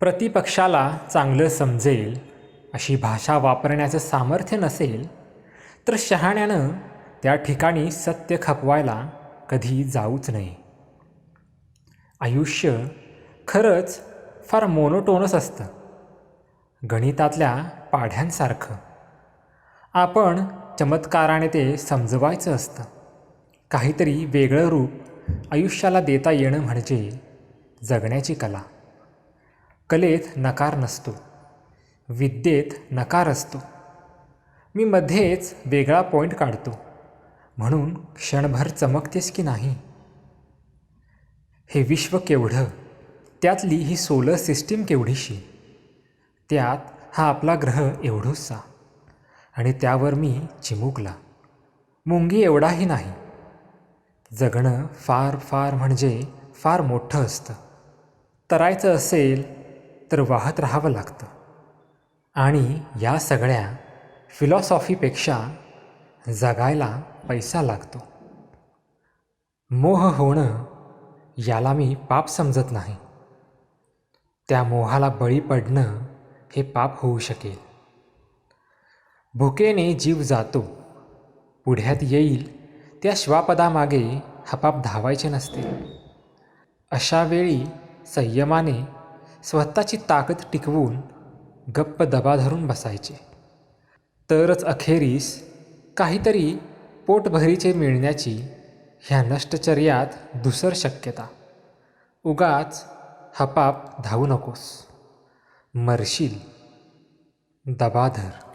प्रतिपक्षाला चांगलं समजेल अशी भाषा वापरण्याचं सामर्थ्य नसेल तर शहाण्यानं त्या ठिकाणी सत्य खपवायला कधी जाऊच नये. आयुष्य खरंच फार मोनोटोनस असतं गणितातल्या पाढ्यांसारखं. आपण चमत्काराने ते समजवायचं असतं. काहीतरी वेगळं रूप आयुष्याला देता येणं म्हणजे जगण्याची कला. कलेत नकार नसतो विद्येत नकार असतो. मी मध्येच वेगळा पॉईंट काढतो म्हणून क्षणभर चमकतेस की नाही? हे विश्व केवढं त्यातली ही सोलर सिस्टीम केवढीशी? त्यात हा आपला ग्रह एवढूसा आणि त्यावर मी चिमुकला. मुंगी एवढाही नाही. जगणं फार फार म्हणजे फार मोठं असतं. तरायचं असेल तर वाहत राहावं लागतं. आणि या सगळ्या फिलॉसॉफीपेक्षा जगायला पैसा लागतो. मोह होणं याला मी पाप समजत नाही. त्या मोहाला बळी पडणं हे पाप होऊ शकेल. भुकेने जीव जातो. पुढ्यात येईल त्या श्वापदामागे हपाप धावायचे नसते. अशा वेळी संयमाने स्वतःची ताकद टिकवून गप्प दबा धरून बसायचे. तरच अखेरीस काहीतरी पोटभरीचे मिळण्याची ह्या नष्टचर्यात दुसर शक्यता. उगाच हपाप धावू नकोस. मरशील. दबाधर.